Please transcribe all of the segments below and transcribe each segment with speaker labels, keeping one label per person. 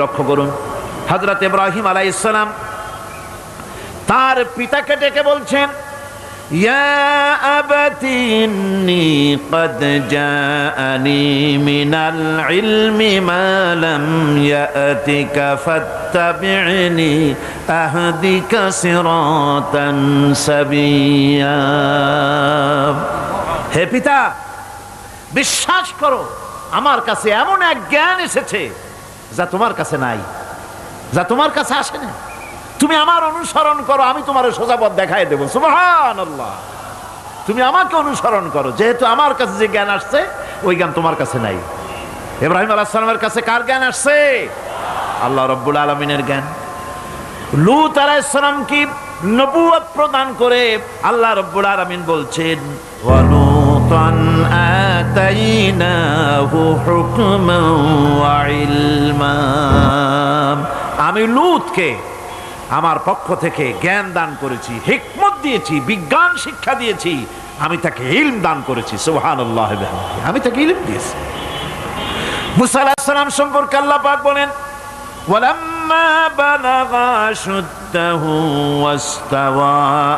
Speaker 1: লক্ষ্য করুন। হজরত ইব্রাহিম আলাই ইসলাম তার পিতাকে ডেকে বলছেন হে পিতা, বিশ্বাস করো, আমার কাছে এমন এক জ্ঞান এসেছে যা তোমার কাছে নাই, যা তোমার কাছে আসে না তুমি আমার অনুসরণ করো, আমি তোমার সোজা পথ দেখাই দেবো। তুমি আমাকে অনুসরণ করো, যেহেতু আমার কাছে যে জ্ঞান আসছে, ওই জ্ঞান তোমার কাছে নাই। ইব্রাহিম আলাহ সালামের কাছে কার জ্ঞান আসছে? আল্লাহ রব্বুল আলমিনের জ্ঞান। লুত আলাইসালাম কি নবুয়ত প্রদান করে আল্লাহ রব্বুল আলামিন বলছেন আতাইনাহু হুকমান ওয়া আমি লুতকে আমার পক্ষ থেকে জ্ঞান দান করেছি হিকমত দিয়েছি বিজ্ঞান শিক্ষা দিয়েছি আমি তাকে ইলম দান করেছি সুবহানাল্লাহ বিহামদিহি। আমি তাকে ইলম দিয়েছি মুসা আলাইহিস সালাম সম্পর্কে আল্লাহ পাক বলেন ولما بلغ أشده واستوى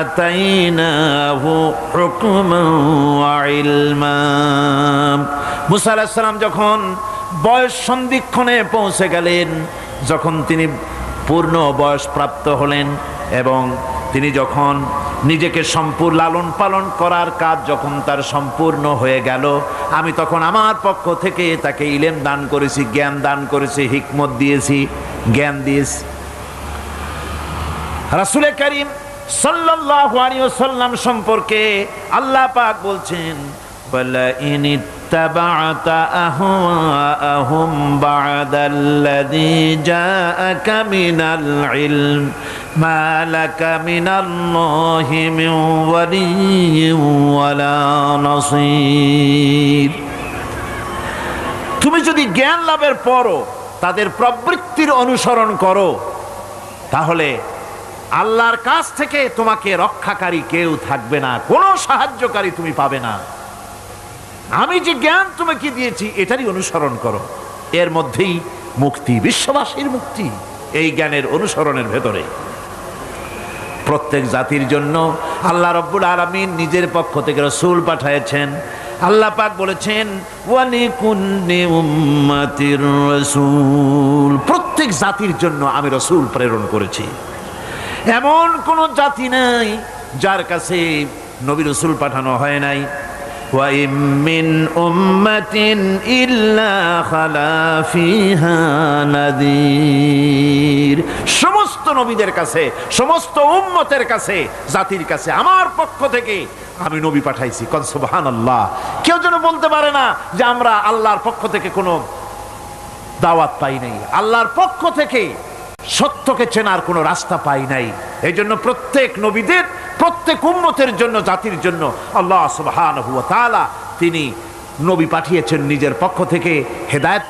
Speaker 1: آتيناه حكما وعلما মুসা আলাইহিস সালাম যখন বয়স সন্ধিক্ষণে পৌঁছে গেলেন যখন তিনি পূর্ণ বয়স প্রাপ্ত হলেন এবং তিনি যখন নিজেকে সম্পূর্ণ লালন পালন করার কাজ যখন তার সম্পূর্ণ হয়ে গেল, আমি তখন আমার পক্ষ থেকে তাকে ইলেম দান করেছি, জ্ঞান দান করেছি, হিকমত দিয়েছি, জ্ঞান দিয়েছি। রাসুলে করিম সাল্লাহ সাল্লাম সম্পর্কে আল্লাহ পাক বলছেন اتبعت أهواءهم بعد الذي جاءك من العلم ما لك من الله من ولي ولا نصير তুমি যদি জ্ঞান লাভের পরও তাদের প্রবৃত্তির অনুসরণ করো তাহলে আল্লাহর কাছ থেকে তোমাকে রক্ষাকারী কেউ থাকবে না কোনো সাহায্যকারী তুমি পাবে না আমি যে জ্ঞান তোমাকে দিয়েছি, এটারই অনুসরণ করো। এর মধ্যেই মুক্তি, বিশ্ববাসীর মুক্তি, এই জ্ঞানের অনুসরণের ভেতরে। প্রত্যেক জাতির জন্য আল্লাহ রব্বুল আলমিন নিজের পক্ষ থেকে রসুল পাঠাইছেন আল্লাহ পাক বলেছেন রসুল। প্রত্যেক জাতির জন্য আমি রসুল প্রেরণ করেছি। এমন কোন জাতি নাই যার কাছে নবী রসুল পাঠানো হয় নাই। وإن من أمة إلا خلا فيها نذير সমস্ত নবীদের কাছে সমস্ত উম্মতের কাছে জাতির কাছে আমার পক্ষ থেকে আমি নবী পাঠাইছি কন সুবহানাল্লাহ কেউ যেন বলতে পারে না যে আমরা আল্লাহর পক্ষ থেকে কোনো দাওয়াত পাই নাই আল্লাহর পক্ষ থেকে সত্যকে চেনার কোনো রাস্তা পাই নাই এই জন্য প্রত্যেক নবীদের প্রত্যেক উন্নতের জন্য জাতির জন্য আল্লাহ সুবাহ তিনি নবী পাঠিয়েছেন নিজের পক্ষ থেকে হেদায়েত